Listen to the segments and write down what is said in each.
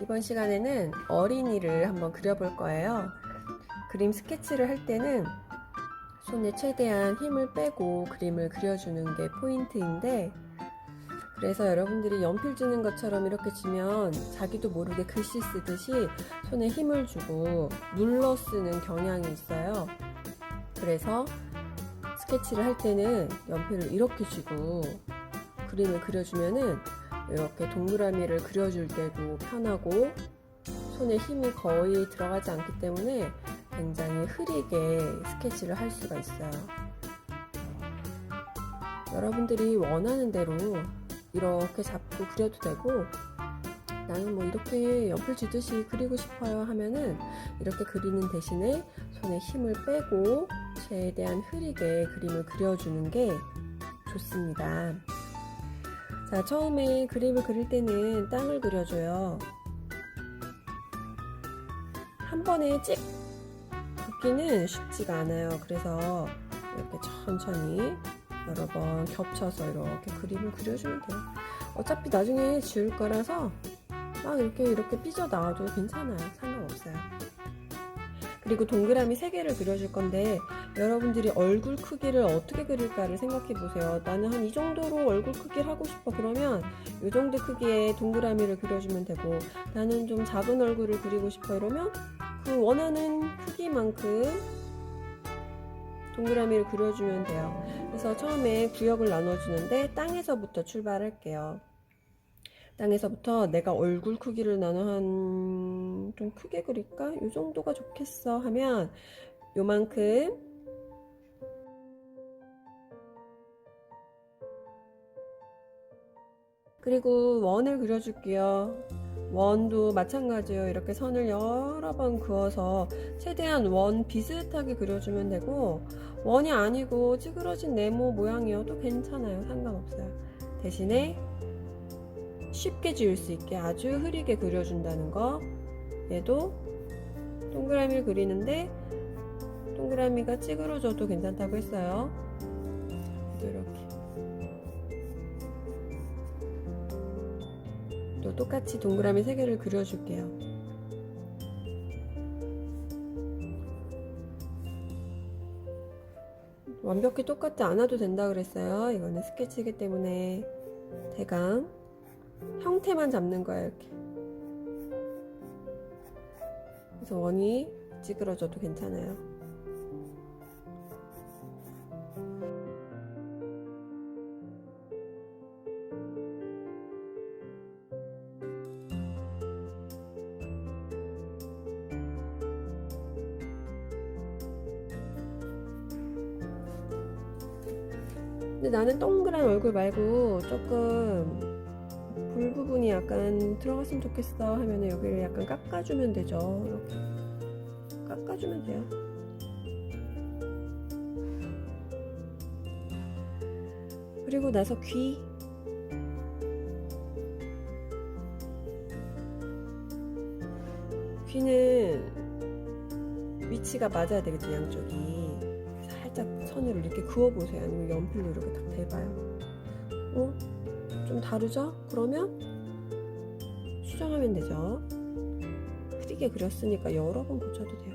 이번 시간에는 어린이를 한번 그려볼 거예요. 그림 스케치를 할 때는 손에 최대한 힘을 빼고 그림을 그려주는 게 포인트인데 그래서 여러분들이 연필 주는 것처럼 이렇게 주면 자기도 모르게 글씨 쓰듯이 손에 힘을 주고 눌러 쓰는 경향이 있어요. 그래서 스케치를 할 때는 연필을 이렇게 쥐고 그림을 그려주면은 이렇게 동그라미를 그려줄 때도 편하고 손에 힘이 거의 들어가지 않기 때문에 굉장히 흐리게 스케치를 할 수가 있어요. 여러분들이 원하는 대로 이렇게 잡고 그려도 되고 나는 뭐 이렇게 연필 쥐듯이 그리고 싶어요 하면은 이렇게 그리는 대신에 손에 힘을 빼고 최대한 흐리게 그림을 그려주는 게 좋습니다. 자, 처음에 그림을 그릴 때는 땅을 그려줘요. 한 번에 찍 긋기는 쉽지가 않아요. 그래서 이렇게 천천히 여러 번 겹쳐서 이렇게 그림을 그려주면 돼요. 어차피 나중에 지울 거라서 막 이렇게 이렇게 삐져 나와도 괜찮아요. 상관없어요. 그리고 동그라미 3개를 그려줄 건데 여러분들이 얼굴 크기를 어떻게 그릴까를 생각해 보세요. 나는 한 이 정도로 얼굴 크기를 하고 싶어 그러면 이 정도 크기의 동그라미를 그려주면 되고 나는 좀 작은 얼굴을 그리고 싶어 이러면 그 원하는 크기만큼 동그라미를 그려주면 돼요. 그래서 처음에 구역을 나눠주는데 땅에서부터 출발할게요. 땅에서부터 내가 얼굴 크기를 나눠 한좀 크게 그릴까? 이 정도가 좋겠어 하면 요만큼 그리고 원을 그려줄게요. 원도 마찬가지예요. 이렇게 선을 여러 번 그어서 최대한 원 비슷하게 그려주면 되고 원이 아니고 찌그러진 네모 모양이어도 괜찮아요. 상관없어요. 대신에 쉽게 지울 수 있게 아주 흐리게 그려준다는 거. 얘도 동그라미를 그리는데 동그라미가 찌그러져도 괜찮다고 했어요. 이렇게. 또 똑같이 동그라미 3개를 그려줄게요. 완벽히 똑같지 않아도 된다 그랬어요. 이거는 스케치이기 때문에 대강 형태만 잡는 거예요. 이렇게. 그래서 원이 찌그러져도 괜찮아요. 근데 나는 동그란 얼굴 말고 조금 볼 부분이 약간 들어갔으면 좋겠어 하면은 여기를 약간 깎아주면 되죠. 이렇게 깎아주면 돼요. 그리고 나서 귀. 귀는 위치가 맞아야 되겠죠, 양쪽이. 살짝 선으로 이렇게 그어보세요. 아니면 연필로 이렇게 딱 대봐요. 어? 좀 다르죠? 그러면 수정하면 되죠. 흐리게 그렸으니까 여러 번 고쳐도 돼요.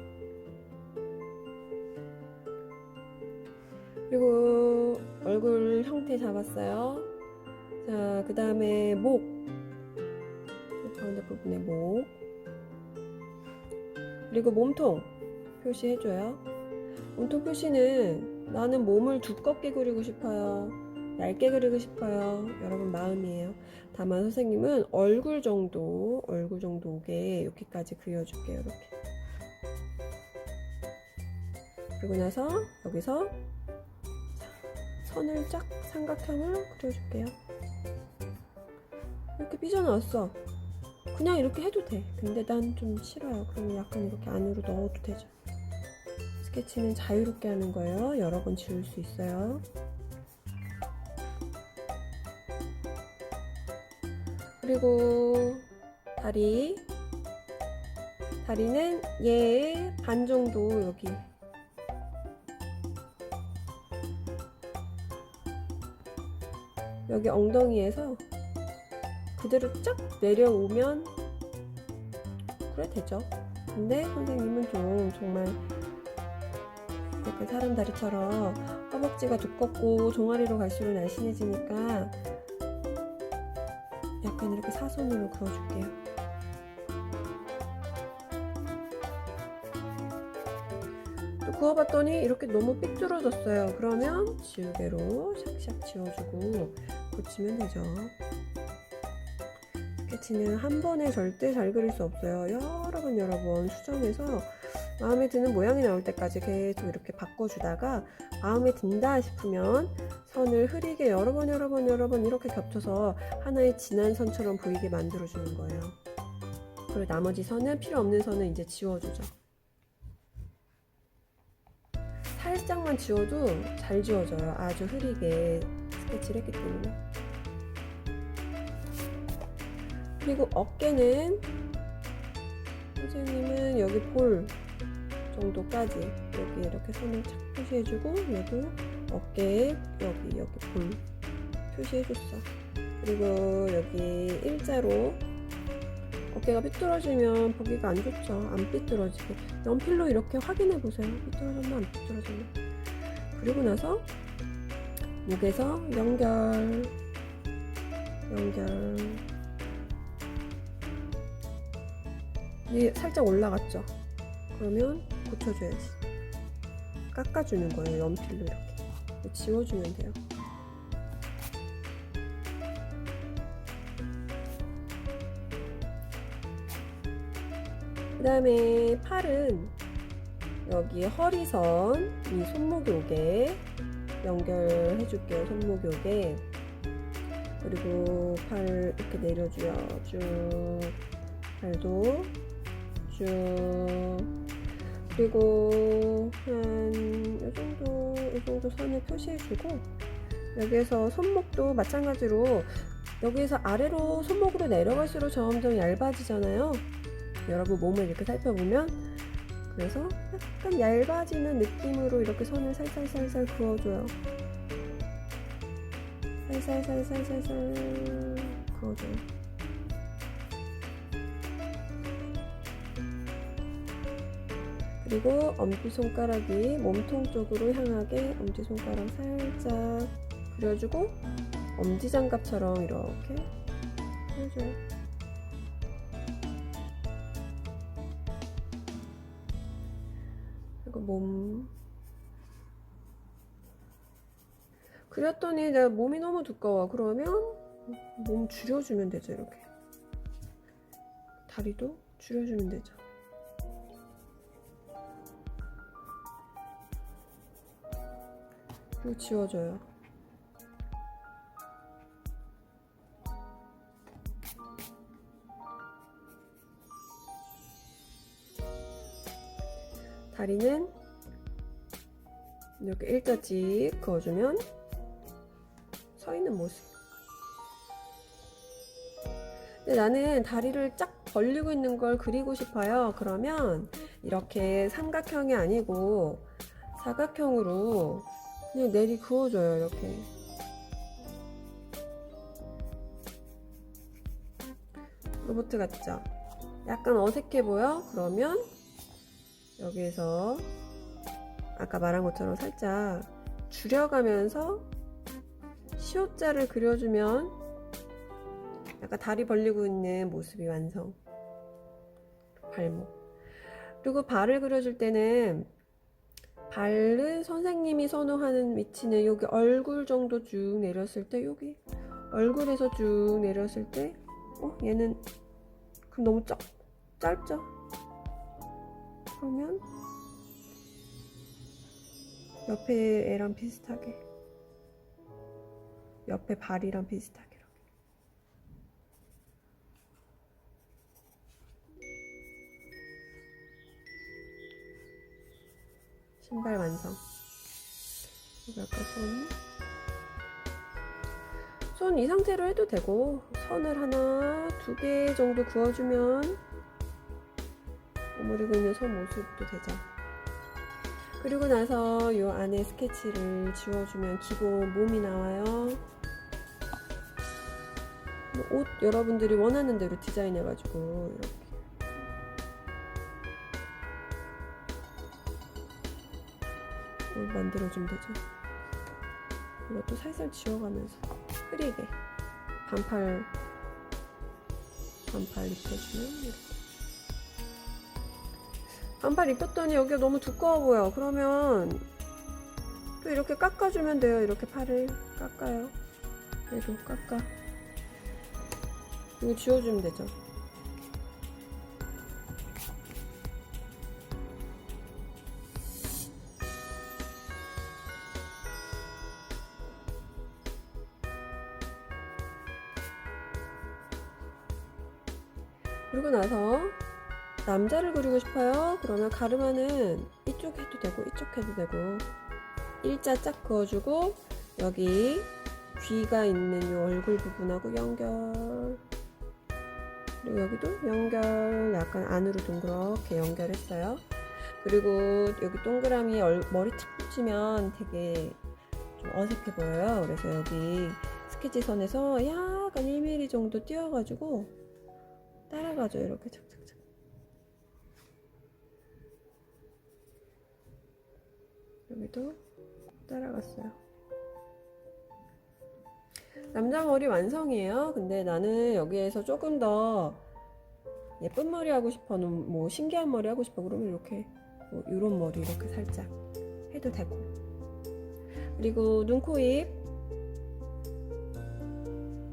그리고 얼굴 형태 잡았어요. 자, 그 다음에 목. 가운데 부분에 목. 그리고 몸통 표시해줘요. 몸통 표시는 나는 몸을 두껍게 그리고 싶어요. 얇게 그리고 싶어요. 여러분 마음이에요. 다만 선생님은 얼굴 정도, 얼굴 정도 오게 여기까지 그려줄게요. 이렇게. 그리고 나서 여기서 선을 쫙 삼각형을 그려줄게요. 이렇게 삐져나왔어. 그냥 이렇게 해도 돼. 근데 난 좀 싫어요. 그러면 약간 이렇게 안으로 넣어도 되죠. 스케치는 자유롭게 하는 거예요. 여러 번 지울 수 있어요. 그리고 다리 다리는 얘의 반 정도 여기 여기 엉덩이에서 그대로 쫙 내려오면 그래 되죠. 근데 선생님은 좀 정말 약간 사람 다리처럼 허벅지가 두껍고 종아리로 갈수록 날씬해지니까 약간 이렇게 사선으로 그어줄게요. 또 그어봤더니 이렇게 너무 삐뚤어졌어요. 그러면 지우개로 샥샥 지워주고 고치면 되죠. 스케치는 한 번에 절대 잘 그릴 수 없어요. 여러 번 여러 번 수정해서 마음에 드는 모양이 나올 때까지 계속 이렇게 바꿔주다가 마음에 든다 싶으면 선을 흐리게 여러 번 여러 번 여러 번 이렇게 겹쳐서 하나의 진한 선처럼 보이게 만들어 주는 거예요. 그리고 나머지 선은 필요 없는 선은 이제 지워주죠. 살짝만 지워도 잘 지워져요. 아주 흐리게 스케치를 했기 때문에. 그리고 어깨는 선생님은 여기 볼 정도까지 여기 이렇게 선을 착 표시해주고 여기 어깨에 여기 여기 볼 표시해줬어. 그리고 여기 일자로 어깨가 삐뚤어지면 보기가 안 좋죠. 안 삐뚤어지게 연필로 이렇게 확인해 보세요. 삐뚤어졌나 안 삐뚤어졌나. 그리고 나서 목에서 연결 연결 이 살짝 올라갔죠. 그러면 고쳐줘야지. 깎아주는 거예요. 연필로 이렇게 지워주면 돼요. 그 다음에 팔은 여기 허리선 이 손목이 오게 연결해 줄게요. 손목이 오게 그리고 팔 이렇게 내려줘요. 쭉 팔도 쭉 그리고 한 이 정도 이 정도 선을 표시해주고 여기에서 손목도 마찬가지로 여기에서 아래로 손목으로 내려갈수록 점점 얇아지잖아요. 여러분 몸을 이렇게 살펴보면 그래서 약간 얇아지는 느낌으로 이렇게 선을 살살살살 그어줘요. 살살살살살살 그어줘요. 그리고 엄지손가락이 몸통 쪽으로 향하게 엄지손가락 살짝 그려주고 엄지장갑처럼 이렇게 해줘요. 그리고 몸. 그렸더니 내가 몸이 너무 두꺼워. 그러면 몸 줄여주면 되죠 이렇게. 다리도 줄여주면 되죠 그리고 지워줘요 다리는 이렇게 일자씩 그어주면 서 있는 모습. 근데 나는 다리를 쫙 벌리고 있는 걸 그리고 싶어요. 그러면 이렇게 삼각형이 아니고 사각형으로 그냥 내리 그어줘요. 이렇게. 로봇 같죠? 약간 어색해 보여? 그러면 여기에서 아까 말한 것처럼 살짝 줄여가면서 시옷자를 그려주면 약간 다리 벌리고 있는 모습이 완성. 발목. 그리고 발을 그려줄 때는 발은 선생님이 선호하는 위치는 여기 얼굴 정도 쭉 내렸을 때 여기 얼굴에서 쭉 내렸을 때 어? 얘는 그럼 너무 짧, 짧죠? 그러면 옆에 애랑 비슷하게 옆에 발이랑 비슷하게 신발 완성 이거 아까 손. 손 이 상태로 해도 되고 선을 하나 두 개 정도 그어주면 오므리고 있는 손 모습도 되죠. 그리고 나서 이 안에 스케치를 지워주면 기본 몸이 나와요. 뭐옷 여러분들이 원하는 대로 디자인해가지고 이렇게 만들어주면 되죠. 이것도 살살 지워가면서 흐리게 반팔 반팔 입혀주면 이렇게 반팔 입혔더니 여기가 너무 두꺼워 보여. 그러면 또 이렇게 깎아주면 돼요. 이렇게 팔을 깎아요. 얘도 깎아. 이거 지워주면 되죠. 남자를 그리고 싶어요. 그러면 가르마는 이쪽 해도 되고 이쪽 해도 되고 일자 쫙 그어주고 여기 귀가 있는 이 얼굴 부분하고 연결 그리고 여기도 연결 약간 안으로 동그랗게 연결했어요. 그리고 여기 동그라미 얼- 머리 탁 붙이면 되게 좀 어색해 보여요. 그래서 여기 스케치 선에서 약간 1mm 정도 띄워가지고 따라가죠. 이렇게 착착착. 여기도 따라갔어요. 남자 머리 완성이에요. 근데 나는 여기에서 조금 더 예쁜 머리 하고 싶어, 뭐 신기한 머리 하고 싶어 그러면 이렇게 뭐 이런 머리 이렇게 살짝 해도 되고. 그리고 눈, 코, 입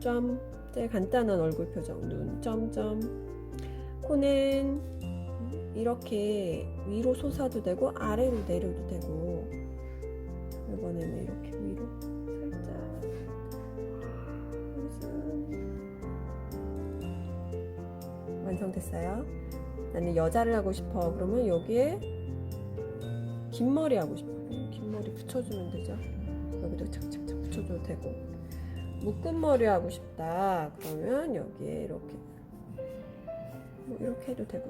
점, 제일 간단한 얼굴 표정, 눈, 점 점. 코는 이렇게 위로 솟아도 되고 아래로 내려도 되고 완성됐어요. 나는 여자를 하고 싶어. 그러면 여기에 긴 머리 하고 싶어. 긴 머리 붙여주면 되죠. 여기도 착착착 붙여줘도 되고. 묶은 머리 하고 싶다. 그러면 여기에 이렇게 뭐 이렇게 해도 되고.